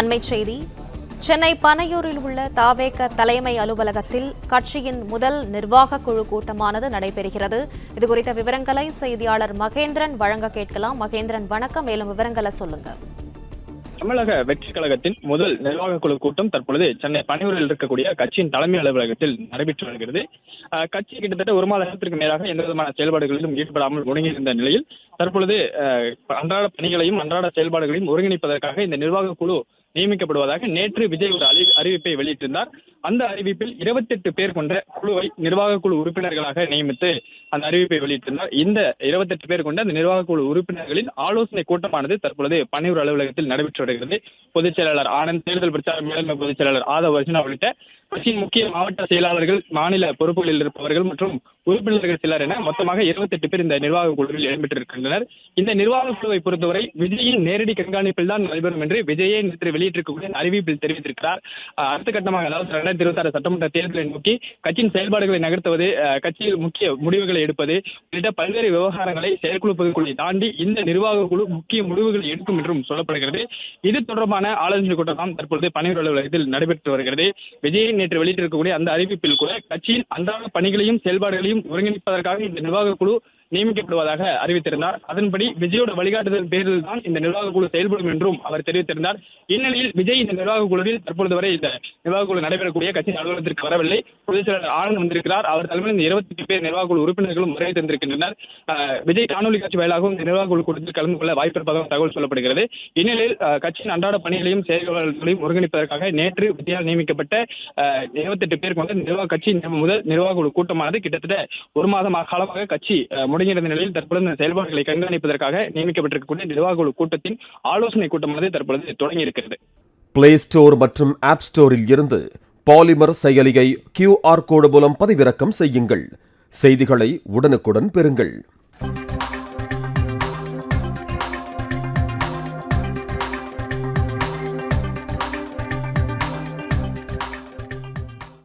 அண்மை செய்தி. சென்னை பனையூரில் உள்ள தாவேக தலைமை அலுவலகத்தில் கட்சியின் முதல் நிர்வாக குழு கூட்டமானது நடைபெறுகிறது. இதுகுறித்த விவரங்களை செய்தியாளர் மகேந்திரன் வழங்க கேட்கலாம். மகேந்திரன் வணக்கம். மேலும் விவரங்களை சொல்லுங்க. தமிழக வெற்றி கழகத்தின் முதல் நிர்வாக குழு கூட்டம் தற்பொழுது சென்னை பனையூரில் இருக்கக்கூடிய கட்சியின் தலைமை அலுவலகத்தில் நடைபெற்று வருகிறது. கட்சி கிட்டத்தட்ட ஒரு மாத நேரத்திற்கு மேலாக எந்த விதமான செயல்பாடுகளிலும் ஈடுபடாமல் முடங்கியிருந்த நிலையில் தற்பொழுது அன்றாட பணிகளையும் அன்றாட செயல்பாடுகளையும் ஒருங்கிணைப்பதற்காக இந்த நிர்வாக குழு நியமிக்கப்படுவதாக நேற்று விஜய் ஒரு அறி- அறிவிப்பை வெளியிட்டிருந்தார். அந்த அறிவிப்பில் 28 பேர் கொண்ட குழுவை நிர்வாக குழு உறுப்பினர்களாக நியமித்து அந்த அறிவிப்பை வெளியிட்டிருந்தார். இந்த 28 பேர் கொண்ட அந்த நிர்வாக குழு உறுப்பினர்களின் ஆலோசனை கூட்டமானது தற்பொழுது பணியூர் அலுவலகத்தில் நடைபெற்று வருகிறது. பொதுச் செயலாளர் ஆனந்த் தேர்தல் பிரச்சார மேலாண்மை பொதுச் செயலாளர் ஆதவ் அர்ஜுனா உள்ளிட்ட கட்சியின் முக்கிய மாவட்ட செயலாளர்கள் மாநில பொறுப்புகளில் இருப்பவர்கள் மற்றும் உறுப்பினர்கள் சிலர் என மொத்தமாக 28 பேர் இந்த நிர்வாக குழுவில் இடம்பெற்றிருக்கின்றனர் இந்த நிர்வாக குழுவை பொறுத்தவரை விஜயின் நேரடி கண்காணிப்பில் தான் நடைபெறும் என்று விஜயே நேற்று வெளியிட்டிருக்கக்கூடிய அறிவிப்பில் தெரிவித்திருக்கிறார். அடுத்த கட்டமாக அதாவது இரண்டாயிரத்தி இருபத்தி ஆறு சட்டமன்ற தேர்தலை நோக்கி கட்சியின் செயல்பாடுகளை நகர்த்துவது கட்சியில் முக்கிய முடிவுகளை எடுப்பது உள்ளிட்ட பல்வேறு விவகாரங்களை செயற்குழு பொதுக்குழுவை தாண்டி இந்த நிர்வாக குழு முக்கிய முடிவுகளை எடுக்கும் என்றும் சொல்லப்படுகிறது. இது தொடர்பான ஆலோசனை கூட்டம் தான் தற்பொழுது பணியூர் அலுவலகத்தில் நடைபெற்று வருகிறது. விஜயின் நேற்று வெளியிட்டிருக்கக்கூடிய அந்த அறிவிப்பில் கூட கட்சியின் அன்றாட பணிகளையும் செயல்பாடுகளையும் ஒருங்கிணைப்பதற்காக இந்த நிர்வாக குழு நியமிக்கப்படுவதாக அறிவித்திருந்தார். அதன்படி விஜயோட வழிகாட்டுதல் பேரில் தான் இந்த நிர்வாக குழு செயல்படும் என்றும் அவர் தெரிவித்திருந்தார். இந்நிலையில் விஜய் இந்த நிர்வாக குழுவில் தற்பொழுது வரை இந்த நிர்வாக குழு நடைபெறக்கூடிய கட்சியின் அலுவலகத்திற்கு வரவில்லை. பொதுச் செயலாளர் ஆனந்த் வந்திருக்கிறார். அவர் தலைமையில் இந்த இருபத்தி பேர் நிர்வாக குழு உறுப்பினர்களும் வருகை தந்திருக்கின்றனர். விஜய் காணொலி காட்சி வாயிலாகவும் இந்த நிர்வாக குழு கூட்டத்தில் கலந்து கொள்ள வாய்ப்பு இருப்பதாக தகவல் சொல்லப்படுகிறது. இந்நிலையில் கட்சியின் அன்றாட பணிகளையும் செயல்பாடுகளையும் ஒருங்கிணைப்பதற்காக நேற்று விஜயால் நியமிக்கப்பட்ட இருபத்தெட்டு பேர் கொண்ட நிர்வாக கட்சி முதல் நிர்வாக குழு கூட்டமானது கிட்டத்தட்ட ஒரு மாதம் காலமாக கட்சி முடி முடங்கியிருந்த நிலையில் தற்பொழுது இந்த செயல்பாடுகளை கண்காணிப்பதற்காக நியமிக்கப்பட்டிருக்கக்கூடிய நிர்வாக குழு கூட்டத்தின் ஆலோசனை கூட்டமானது தற்பொழுது தொடங்கி இருக்கிறது பிளே ஸ்டோர் மற்றும் ஆப் ஸ்டோரில் இருந்து பாலிமர் செயலியை கியூஆர் கோடு மூலம் பதிவிறக்கம் செய்யுங்கள். செய்திகளை உடனுக்குடன் பெறுங்கள்.